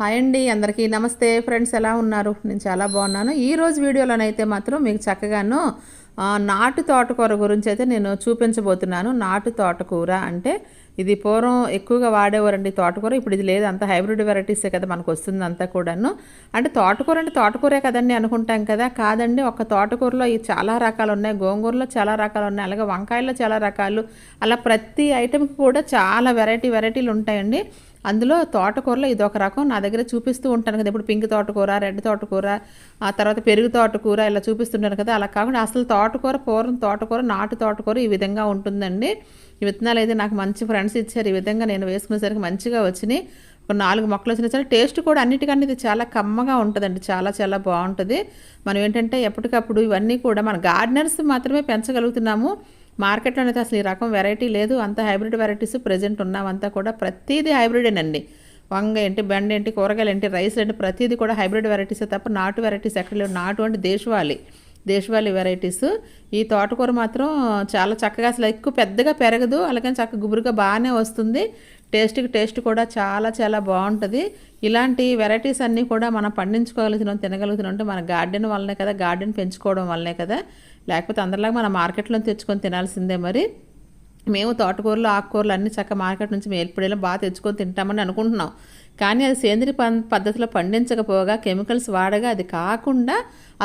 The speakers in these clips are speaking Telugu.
హాయ్ అండి అందరికీ నమస్తే. ఫ్రెండ్స్ ఎలా ఉన్నారు? నేను చాలా బాగున్నాను. ఈ రోజు వీడియోలోనైతే మాత్రం మీకు చక్కగాను నాటు తోటకూర గురించి అయితే నేను చూపించబోతున్నాను. నాటు తోటకూర అంటే ఇది పూర్వం ఎక్కువగా వాడేవారండి తోటకూర. ఇప్పుడు ఇది లేదు అంత హైబ్రిడ్ వెరైటీసే కదా మనకు వస్తుంది అంతా కూడాను. అంటే తోటకూర అంటే తోటకూరే కదండి అనుకుంటాం కదా. కాదండి ఒక తోటకూరలో ఈ చాలా రకాలు ఉన్నాయి. గోంగూరలో చాలా రకాలు ఉన్నాయి. అలాగే వంకాయల్లో చాలా రకాలు. అలా ప్రతి ఐటెంకి కూడా చాలా వెరైటీ వెరైటీలు ఉంటాయండి. అందులో తోటకూరలో ఇది ఒక రకం. నా దగ్గర చూపిస్తూ ఉంటాను కదా ఇప్పుడు పింక్ తోటకూర రెడ్ తోటకూర ఆ తర్వాత పెరుగు తోటకూర ఇలా చూపిస్తుంటాను కదా అలా కాకుండా అసలు తోటకూర పూర్వం తోటకూర నాటు తోటకూర ఈ విధంగా ఉంటుందండి. ఈ విత్తనాలు అయితే నాకు మంచి ఫ్రెండ్స్ ఇచ్చారు. ఈ విధంగా నేను వేసుకునేసరికి మంచిగా వచ్చినాయి. ఒక నాలుగు మొక్కలు వచ్చినా సరే టేస్ట్ కూడా అన్నిటికన్నా ఇది చాలా కమ్మగా ఉంటుందండి. చాలా చాలా బాగుంటుంది. మనం ఏంటంటే ఎప్పటికప్పుడు ఇవన్నీ కూడా మన గార్డెనర్స్ మాత్రమే పెంచగలుగుతున్నాము. మార్కెట్లో అయితే అసలు ఈ రకం వెరైటీ లేదు. అంత హైబ్రిడ్ వెరైటీస్ ప్రజెంట్ ఉన్నామంతా కూడా ప్రతిదీ హైబ్రిడేనండి వంగ ఏంటి బెండ ఏంటి కూరగాయలు ఏంటి రైస్ ఏంటి ప్రతిదీ కూడా హైబ్రిడ్ వెరైటీస్ తప్ప నాటు వెరైటీస్ ఎక్కడ లేవు. నాటు అంటే దేశవాళీ. దేశవాళీ వెరైటీస్ ఈ తోటకూర మాత్రం చాలా చక్కగా అసలు ఎక్కువ పెద్దగా పెరగదు. అలాగే చక్కగా గుబురుగా బాగానే వస్తుంది. టేస్ట్కి టేస్ట్ కూడా చాలా చాలా బాగుంటుంది. ఇలాంటి వెరైటీస్ అన్నీ కూడా మనం పండించుకోగలుగుతున్నాం తినగలుగుతున్నాం అంటే మన గార్డెన్ వల్లనే కదా గార్డెన్ పెంచుకోవడం వల్లనే కదా లేకపోతే అందరిలాగా మన మార్కెట్లో తెచ్చుకొని తినాల్సిందే మరి. మేము తోటకూరలు ఆకుకూరలు అన్ని చక్క మార్కెట్ నుంచి మేల్పడేలా బాగా తెచ్చుకొని తింటామని అనుకుంటున్నాం. కానీ అది సేంద్రియ పద్ధతిలో పండించకపోగా కెమికల్స్ వాడగా అది కాకుండా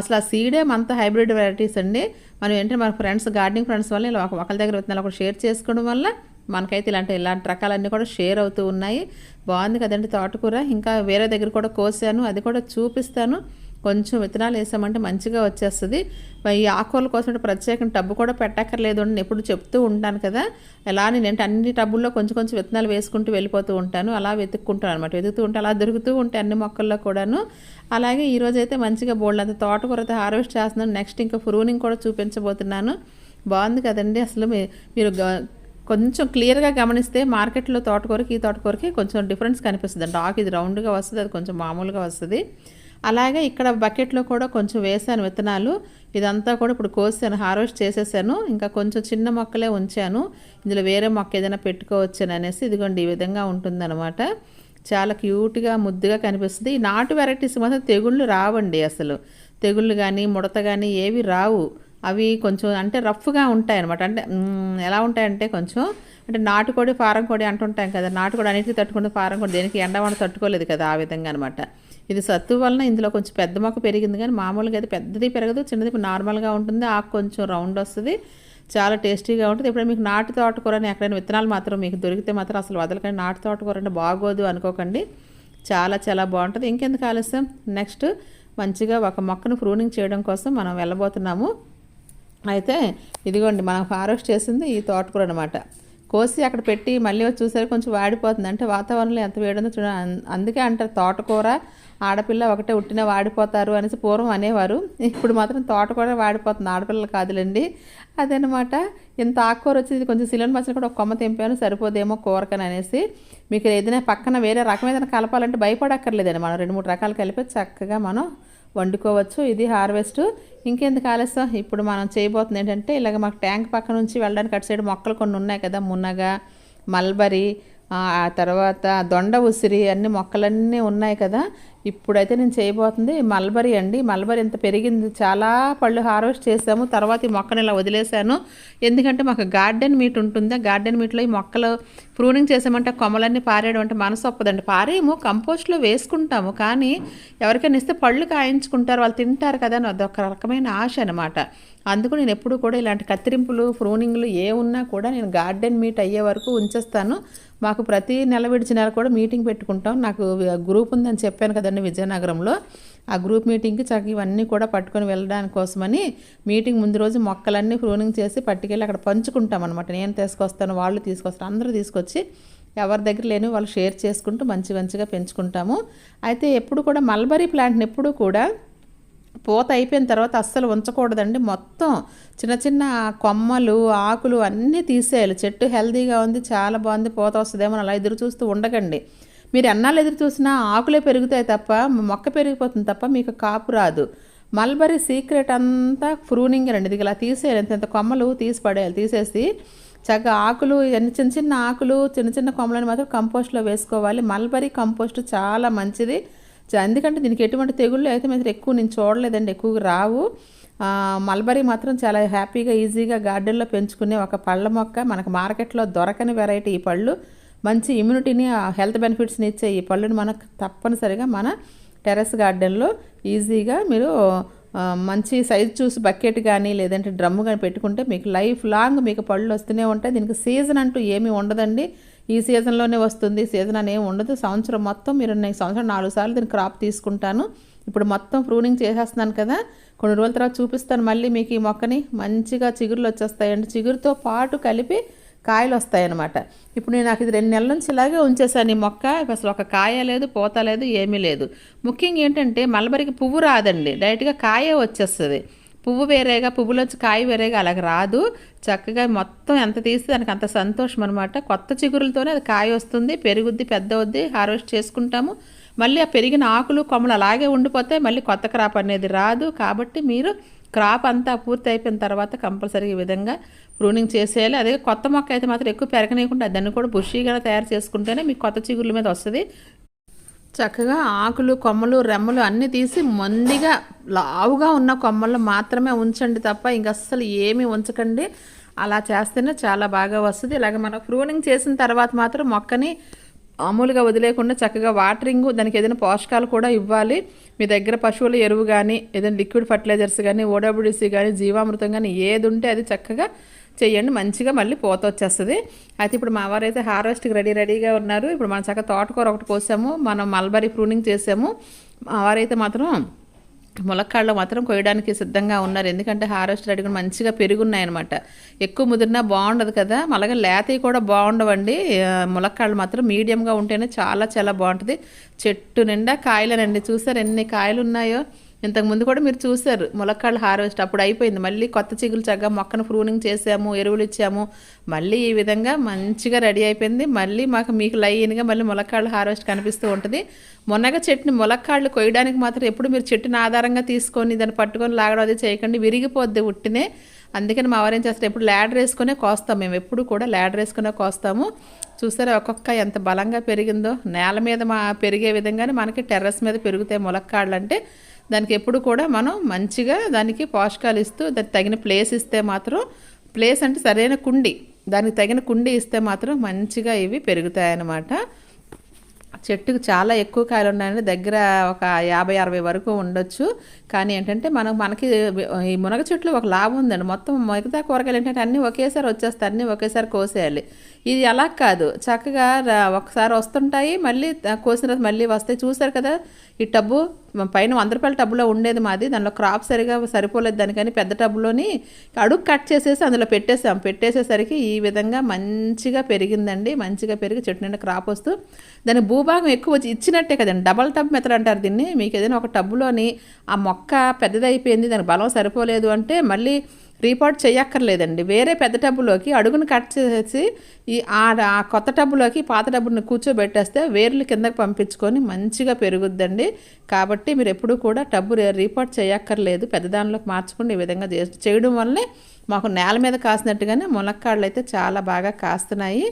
అసలు ఆ సీడే అంత హైబ్రిడ్ వెరైటీస్ అండి. మనం ఏంటంటే మన ఫ్రెండ్స్ గార్డెనింగ్ ఫ్రెండ్స్ వల్ల ఇలా ఒకరి దగ్గర విత్తనాలు ఒకటి షేర్ చేసుకోవడం వల్ల మనకైతే ఇలాంటి ఇలాంటి రకాలన్నీ కూడా షేర్ అవుతూ ఉన్నాయి. బాగుంది కదండి తోటకూర. ఇంకా వేరే దగ్గర కూడా కోసాను. అది కూడా చూపిస్తాను. కొంచెం విత్తనాలు వేసామంటే మంచిగా వచ్చేస్తుంది. ఈ ఆకుకూరల కోసం ప్రత్యేకం టబ్బు కూడా పెట్టక్కర్లేదు అని నేను ఎప్పుడు చెప్తూ ఉంటాను కదా. ఎలా నేను అన్ని టబ్బుల్లో కొంచెం కొంచెం విత్తనాలు వేసుకుంటూ వెళ్ళిపోతూ ఉంటాను. అలా వెతుక్కుంటాను అనమాట వెతుకుతూ ఉంటే అలా దొరుకుతూ ఉంటాయి అన్ని మొక్కల్లో కూడాను. అలాగే ఈరోజైతే అయితే మంచిగా బోల్డ్ అంత తోటకూర అయితే హార్వెస్ట్ చేస్తున్నాను. నెక్స్ట్ ఇంకా ఫ్రూనింగ్ కూడా చూపించబోతున్నాను. బాగుంది కదండి. అసలు మీ- మీరు గ- కొంచెం క్లియర్గా గమనిస్తే మార్కెట్లో తోటకూరకి ఈ తోటకూరకి కొంచెం డిఫరెన్స్ కనిపిస్తుంది. అంటే ఆకు ఇది రౌండ్గా వస్తుంది అది కొంచెం మామూలుగా వస్తుంది. అలాగే ఇక్కడ బకెట్లో కూడా కొంచెం వేసాను విత్తనాలు. ఇదంతా కూడా ఇప్పుడు కోసాను హార్వెస్ట్ చేసేసాను. ఇంకా కొంచెం చిన్న మొక్కలే ఉంచాను. ఇందులో వేరే మొక్క ఏదైనా పెట్టుకోవచ్చాను అనేసి ఇదిగోండి ఈ విధంగా ఉంటుందన్నమాట. చాలా క్యూట్గా ముద్దుగా కనిపిస్తుంది. ఈ నాటు వెరైటీస్ మాత్రం తెగుళ్ళు రావండి అసలు. తెగుళ్ళు కానీ ముడత కానీ ఏవి రావు. అవి కొంచెం అంటే రఫ్గా ఉంటాయి అనమాట అంటే ఎలా ఉంటాయంటే కొంచెం అంటే నాటుకోడి ఫారం కోడి అంటుంటాం కదా నాటుకోడి అన్నిటికీ తట్టుకుంటే ఫారం కోడి దేనికి ఎండవాడ తట్టుకోలేదు కదా ఆ విధంగా అనమాట ఇది సత్తు వలన ఇందులో కొంచెం పెద్ద మొక్క పెరిగింది కానీ మామూలుగా అయితే పెద్దది పెరగదు చిన్నది నార్మల్గా ఉంటుంది ఆకు కొంచెం రౌండ్ వస్తుంది చాలా టేస్టీగా ఉంటుంది. ఇప్పుడు మీకు నాటు తోటకూర అని ఎక్కడైనా విత్తనాలు మాత్రం మీకు దొరికితే మాత్రం అసలు వదలకండి. నాటు తోటకూర అంటే బాగోదు అనుకోకండి. చాలా చాలా బాగుంటుంది. ఇంకెందుకు ఆలస్యం? నెక్స్ట్ మంచిగా ఒక మొక్కను ప్రూనింగ్ చేయడం కోసం మనం వెళ్ళబోతున్నాము. అయితే ఇదిగోండి మనం హార్వెస్ట్ చేసింది ఈ తోటకూర అనమాట కోసి అక్కడ పెట్టి మళ్ళీ వచ్చి చూసారు కొంచెం వాడిపోతుంది. అంటే వాతావరణంలో ఎంత వేడుందో చూడ అందుకే అంటారు తోటకూర ఆడపిల్ల ఒకటే ఉట్టిన వాడిపోతారు అనేసి పూర్వం అనేవారు. ఇప్పుడు మాత్రం తోటకూర వాడిపోతుంది ఆడపిల్లలు కాదులేండి. అదనమాట ఇంత ఆకుకూర వచ్చింది కొంచెం సిలిండర్ మధ్యలో కూడా ఒక కొమ్మ తెంపాను సరిపోదేమో కూరకని అనేసి. మీకు ఏదైనా పక్కన వేరే రకం ఏదైనా కలపాలంటే భయపడక్కర్లేదండి. మనం రెండు మూడు రకాలు కలిపి చక్కగా మనం వండుకోవచ్చు. ఇది హార్వెస్ట్. ఇంకెందుకు ఆలస్యం? ఇప్పుడు మనం చేయబోతుంది ఏంటంటే ఇలాగ మాకు ట్యాంక్ పక్క నుంచి వెళ్ళడానికి అటు సైడ్ మొక్కలు కొన్ని ఉన్నాయి కదా మునగ మల్బరీ ఆ ఆ తర్వాత దొండ ఉసిరి అన్ని మొక్కలన్నీ ఉన్నాయి కదా. ఇప్పుడైతే నేను చేయబోతుంది మల్బరీ అండి. మల్బరీ ఎంత పెరిగింది చాలా పళ్ళు హార్వెస్ట్ చేసాము. తర్వాత ఈ మొక్కని ఇలా వదిలేశాను. ఎందుకంటే మాకు గార్డెన్ మీట్ ఉంటుంది. గార్డెన్ మీట్లో ఈ మొక్కలు ప్రూనింగ్ చేసామంటే కొమ్మలన్నీ పారేయడం అంటే మనసు ఒప్పదండి. పారేయము కంపోస్ట్లో వేసుకుంటాము. కానీ ఎవరికైనా ఇస్తే పళ్ళు కాయించుకుంటారు వాళ్ళు తింటారు కదా అని అదొక రకమైన ఆశ అనమాట అందుకు నేను ఎప్పుడు కూడా ఇలాంటి కత్తిరింపులు ఫ్రూనింగ్లు ఏ ఉన్నా కూడా నేను గార్డెన్ మీట్ అయ్యే వరకు ఉంచేస్తాను. మాకు ప్రతి నెల విడిచి నెల కూడా మీటింగ్ పెట్టుకుంటాం. నాకు గ్రూప్ ఉందని చెప్పాను కదండి విజయనగరంలో ఆ గ్రూప్ మీటింగ్కి చక్క ఇవన్నీ కూడా పట్టుకొని వెళ్ళడానికి కోసమని మీటింగ్ ముందు రోజు మొక్కలన్నీ ప్రూనింగ్ చేసి పట్టుకెళ్ళి అక్కడ పంచుకుంటాం అనమాట నేను తీసుకొస్తాను వాళ్ళు తీసుకొస్తారు అందరూ తీసుకొచ్చి ఎవరి దగ్గర లేని వాళ్ళు షేర్ చేసుకుంటూ మంచి మంచిగా పెంచుకుంటాము. అయితే ఎప్పుడు కూడా మల్బరీ ప్లాంట్ని ఎప్పుడు కూడా పూత అయిపోయిన తర్వాత అస్సలు ఉంచకూడదండి. మొత్తం చిన్న చిన్న కొమ్మలు ఆకులు అన్నీ తీసేయాలి. చెట్టు హెల్తీగా ఉంది చాలా బాగుంది పూత వస్తుందేమో అలా ఎదురు చూస్తూ ఉండకండి. మీరు ఎన్నాళ్ళు ఎదురు చూసినా ఆకులే పెరుగుతాయి తప్ప మొక్క పెరిగిపోతుంది తప్ప మీకు కాపు రాదు. మల్బరీ సీక్రెట్ అంతా ఫ్రూనింగ్ అండి ఇది ఇలా తీసేయాలి. ఇంత ఇంత కొమ్మలు తీసి పడేయాలి. తీసేసి చక్కగా ఆకులు ఎన్ని చిన్న చిన్న ఆకులు చిన్న చిన్న కొమ్మలను మాత్రం కంపోస్ట్లో వేసుకోవాలి. మల్బరీ కంపోస్ట్ చాలా మంచిది. ఎందుకంటే దీనికి ఎటువంటి తెగుళ్ళు అయితే మాత్రం ఎక్కువ నేను చూడలేదండి. ఎక్కువగా రావు. మల్బరీ మాత్రం చాలా హ్యాపీగా ఈజీగా గార్డెన్లో పెంచుకునే ఒక పళ్ళ మొక్క. మనకు మార్కెట్లో దొరకని వెరైటీ ఈ పళ్ళు. మంచి ఇమ్యూనిటీని హెల్త్ బెనిఫిట్స్ని ఇచ్చే ఈ పళ్ళుని మనకు తప్పనిసరిగా మన టెర్రస్ గార్డెన్లో ఈజీగా మీరు మంచి సైజ్ చూసి బకెట్ కానీ లేదంటే డ్రమ్ము కానీ పెట్టుకుంటే మీకు లైఫ్ లాంగ్ మీకు పళ్ళు వస్తూనే ఉంటాయి. దీనికి సీజన్ అంటూ ఏమీ ఉండదండి. ఈ సీజన్లోనే వస్తుంది. సీజన్ అని ఏమి ఉండదు. సంవత్సరం మొత్తం మీరు నేను సంవత్సరం నాలుగు సార్లు దీన్ని క్రాప్ తీసుకుంటాను. ఇప్పుడు మొత్తం ప్రూనింగ్ చేసేస్తున్నాను కదా. కొన్ని రోజుల తర్వాత చూపిస్తాను. మళ్ళీ మీకు ఈ మొక్కని మంచిగా చిగురులు వచ్చేస్తాయండి. చిగురుతో పాటు కలిపి కాయలు వస్తాయన్నమాట ఇప్పుడు నేను నాకు ఇది రెండు నెలల నుంచి ఇలాగే ఉంచేసాను ఈ మొక్క అసలు ఒక కాయ లేదు పూత లేదు ఏమీ లేదు. ముఖ్యంగా ఏంటంటే మలబరికి పువ్వు రాదండి. డైరెక్ట్గా కాయే వచ్చేస్తుంది. పువ్వు వేరేగా పువ్వులోంచి కాయ వేరేగా అలాగ రాదు. చక్కగా మొత్తం ఎంత తీస్తే దానికి అంత సంతోషం అనమాట కొత్త చిగురులతోనే అది కాయ వస్తుంది పెరుగుద్ది పెద్ద వద్ది హార్వెస్ట్ చేసుకుంటాము. మళ్ళీ ఆ పెరిగిన ఆకులు కొమ్మలు అలాగే ఉండిపోతే మళ్ళీ కొత్త క్రాప్ అనేది రాదు. కాబట్టి మీరు క్రాప్ అంతా పూర్తి అయిపోయిన తర్వాత కంపల్సరీ ఈ విధంగా ప్రూనింగ్ చేసేయాలి. అదే కొత్త మొక్క అయితే మాత్రం ఎక్కువ పెరగనీయకుండా దాన్ని కూడా బుషీగా తయారు చేసుకుంటేనే మీకు కొత్త చిగుళ్ళ మీద వస్తుంది. చక్కగా ఆకులు కొమ్మలు రెమ్మలు అన్నీ తీసి మందిగా లావుగా ఉన్న కొమ్మలు మాత్రమే ఉంచండి తప్ప ఇంక అస్సలు ఏమీ ఉంచకండి. అలా చేస్తేనే చాలా బాగా వస్తుంది. ఇలాగ మనం ప్రూనింగ్ చేసిన తర్వాత మాత్రం మొక్కని మామూలుగా వదిలేకుండా చక్కగా వాటరింగ్ దానికి ఏదైనా పోషకాలు కూడా ఇవ్వాలి. మీ దగ్గర పశువుల ఎరువు కానీ ఏదైనా లిక్విడ్ ఫర్టిలైజర్స్ కానీ ఓడబ్ల్యూసీ కానీ జీవామృతం కానీ ఏది ఉంటే అది చక్కగా చేయండి. మంచిగా మళ్ళీ పోత వచ్చేస్తుంది. అయితే ఇప్పుడు మా వారైతే హార్వెస్ట్కి రెడీ రెడీగా ఉన్నారు. ఇప్పుడు మనం చక్కగా తోటకూర ఒకటి కోసాము. మనం మల్బరీ ప్రూనింగ్ చేసాము. మా వారైతే మాత్రం ములక్కాళ్ళు మాత్రం కొయ్యడానికి సిద్ధంగా ఉన్నారు. ఎందుకంటే హార్వెస్ట్ అడిగి కూడా మంచిగా పెరుగున్నాయన్నమాట. ఎక్కువ ముదిరినా బాగుండదు కదా. అలాగే లేతవి కూడా బాగుండవండి. ములక్కాళ్ళు మాత్రం మీడియంగా ఉంటేనే చాలా చాలా బాగుంటుంది. చెట్టు నిండా కాయలేనండి. చూసారు ఎన్ని కాయలు ఉన్నాయో ఇంతకు ముందు కూడా మీరు చూశారు ములక్కాళ్ళు హార్వెస్ట్ అప్పుడు అయిపోయింది. మళ్ళీ కొత్త చిగులు చక్కగా మొక్కను ప్రూనింగ్ చేసాము ఎరువులు ఇచ్చాము. మళ్ళీ ఈ విధంగా మంచిగా రెడీ అయిపోయింది. మళ్ళీ మాకు మీకు లైన్గా మళ్ళీ ములక్కాళ్ళు హార్వెస్ట్ కనిపిస్తూ ఉంటుంది. మునగ చెట్టుని ములక్కాళ్ళు కొయ్యడానికి మాత్రం ఎప్పుడు మీరు చెట్టుని ఆధారంగా తీసుకొని దాన్ని పట్టుకొని లాగడం అది చేయకండి. విరిగిపోద్ది ఉట్టినే. అందుకని మా వారు ఏం చేస్తారు ఎప్పుడు ల్యాడర్ వేసుకునే కోస్తాం. మేము ఎప్పుడు కూడా ల్యాడర్ వేసుకునే కోస్తాము. చూసారా ఒక్కొక్క ఎంత బలంగా పెరిగిందో. నేల మీద మా పెరిగే విధంగానే మనకి టెర్రస్ మీద పెరుగుతాయి ములక్కాళ్ళు అంటే. దానికి ఎప్పుడు కూడా మనం మంచిగా దానికి పోషకాలు ఇస్తూ దానికి తగిన ప్లేస్ ఇస్తే మాత్రం ప్లేస్ అంటే సరైన కుండి. దానికి తగిన కుండి ఇస్తే మాత్రం మంచిగా ఇవి పెరుగుతాయి అన్నమాట చెట్టుకు చాలా ఎక్కువ కాయలు ఉన్నాయండి దగ్గర ఒక యాభై అరవై వరకు ఉండొచ్చు. కానీ ఏంటంటే మనం మనకి ఈ మునగ చెట్లు ఒక లాభం ఉందండి. మొత్తం మిగతా కూరగాయలు ఏంటంటే అన్నీ ఒకేసారి వచ్చేస్తాయి. అన్నీ ఒకేసారి కోసేయాలి. ఇది అలా కాదు. చక్కగా రా- ఒకసారి వస్తుంటాయి మళ్ళీ కోసిన తర్వాత మళ్ళీ వస్తాయి. చూసారు కదా ఈ టబ్బు పైన వంద రూపాయల టబ్బులో ఉండేది మాది. దానిలో క్రాప్ సరిగా సరిపోలేదు దానికని పెద్ద టబ్బులోని అడుగు కట్ చేసేసి అందులో పెట్టేసాం పెట్టేసేసరికి ఈ విధంగా మంచిగా పెరిగిందండి. మంచిగా పెరిగి చెట్టు నిండా క్రాప్ వస్తూ దాని భూభాగం ఎక్కువ ఇచ్చినట్టే కదండి. డబల్ టబ్ మెథడ్ అంటారు దీన్ని. మీకు ఏదైనా ఒక టబ్బులోని ఆ మొక్క పెద్దదైపోయింది దానికి బలం సరిపోలేదు అంటే మళ్ళీ రీపోర్ట్ చేయక్కర్లేదండి. వేరే పెద్ద టబ్బులోకి అడుగును కట్ చేసి ఈ ఆ ఆ కొత్త టబ్బులోకి పాత టబ్బుని కూర్చోబెట్టేస్తే వేర్లు కిందకి పంపించుకొని మంచిగా పెరుగుద్దండి. కాబట్టి మీరు ఎప్పుడూ కూడా టబ్బు రీపోర్ట్ చేయక్కర్లేదు. పెద్ద దానిలోకి మార్చుకుని ఈ విధంగా చేయడం వల్లనే మాకు నేల మీద కాసినట్టుగానే మునక్కాళ్ళు అయితే చాలా బాగా కాస్తున్నాయి.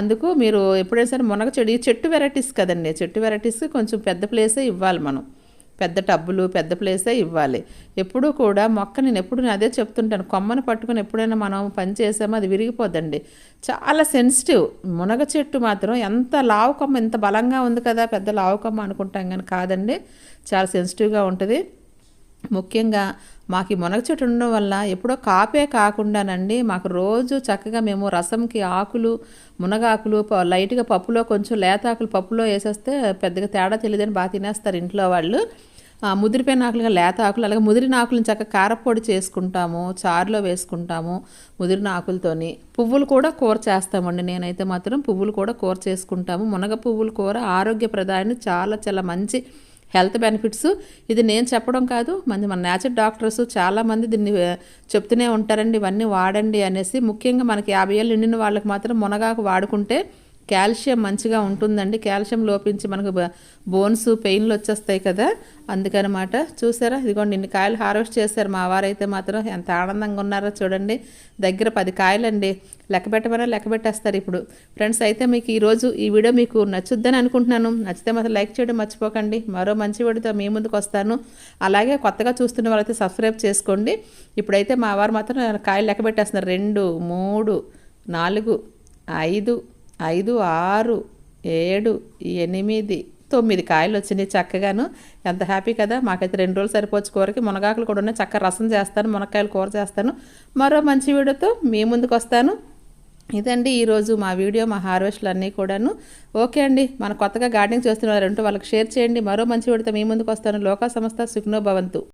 అందుకు మీరు ఎప్పుడైనా సరే మునగ చెడు ఈ చెట్టు వెరైటీస్ కదండి. చెట్టు వెరైటీస్కి కొంచెం పెద్ద ప్లేసే ఇవ్వాలి మనం. పెద్ద టబ్బులు పెద్ద ప్లేసే ఇవ్వాలి. ఎప్పుడూ కూడా మొక్క నేను ఎప్పుడు నేను అదే చెప్తుంటాను కొమ్మను పట్టుకొని ఎప్పుడైనా మనం పని చేసామో అది విరిగిపోదండి చాలా సెన్సిటివ్ మునగ చెట్టు మాత్రం ఎంత లావు కొమ్మ ఎంత బలంగా ఉంది కదా పెద్ద లావు కొమ్మ అనుకుంటాం కానీ కాదండి. చాలా సెన్సిటివ్గా ఉంటుంది. ముఖ్యంగా మాకు ఈ మునగ చెట్టు ఉండడం వల్ల ఎప్పుడో కాపే కాకుండానండి మాకు రోజు చక్కగా మేము రసంకి ఆకులు మునగాకులు ప- లైట్గా పప్పులో కొంచెం లేత ఆకులు పప్పులో వేసేస్తే పెద్దగా తేడా తెలియదని బాగా తినేస్తారు ఇంట్లో వాళ్ళు. ముదిరిపోయిన ఆకులుగా లేత ఆకులు అలాగే ముదిరిన ఆకులను చక్కగా కారపొడి చేసుకుంటాము చారులో వేసుకుంటాము ముదిరిన ఆకులతోని. పువ్వులు కూడా కూర చేస్తామండి నేనైతే మాత్రం. పువ్వులు కూడా కూర చేసుకుంటాము. మునగ పువ్వుల కూర ఆరోగ్యప్రదాయాన్ని చాలా చాలా మంచి హెల్త్ బెనిఫిట్స్. ఇది నేను చెప్పడం కాదు మంది మన నేచర్ డాక్టర్స్ చాలామంది దీన్ని చెప్తూనే ఉంటారండి ఇవన్నీ వాడండి అనేసి. ముఖ్యంగా మనకి యాభై ఏళ్ళు నిండిన వాళ్ళకి మాత్రం మునగాకు వాడుకుంటే కాల్షియం మంచిగా ఉంటుందండి. కాల్షియం లోపించి మనకు బోన్స్ పెయిన్లు వచ్చేస్తాయి కదా. అందుకనమాట చూసారా? ఇదిగోండి ఇన్ని కాయలు హార్వెస్ట్ చేశారు మా వారైతే మాత్రం. ఎంత ఆనందంగా ఉన్నారో చూడండి. దగ్గర పది కాయలండి. లెక్క పెట్టమన్నా లెక్క పెట్టేస్తారు ఇప్పుడు. ఫ్రెండ్స్ అయితే మీకు ఈరోజు ఈ వీడియో మీకు నచ్చుద్దని అనుకుంటున్నాను. నచ్చితే మాత్రం లైక్ చేయడం మర్చిపోకండి. మరో మంచి వీడియోతో మీ ముందుకు వస్తాను. అలాగే కొత్తగా చూస్తున్న వాళ్ళైతే సబ్స్క్రైబ్ చేసుకోండి. ఇప్పుడైతే మా వారు మాత్రం కాయలు లెక్క పెట్టేస్తున్నారు. రెండు మూడు నాలుగు ఐదు ఐదు ఆరు ఏడు ఎనిమిది తొమ్మిది కాయలు వచ్చినాయి చక్కగాను. ఎంత హ్యాపీ కదా. మాకైతే రెండు రోజులు సరిపోవచ్చు కూరకి. మునగాకులు కూడా ఉన్నాయి. చక్క రసం చేస్తాను మునక్కాయలు కూర చేస్తాను. మరో మంచి వీడియోతో మీ ముందుకు వస్తాను. ఇదండి ఈరోజు మా వీడియో మా హార్వెస్ట్లు అన్నీ కూడాను. ఓకే అండి. మన కొత్తగా గార్డెనింగ్ చేస్తున్న వారు వాళ్ళకి షేర్ చేయండి. మరో మంచి వీడితో మీ ముందుకు వస్తాను. లోకా సంస్థ సుఖ్నో భవంతు.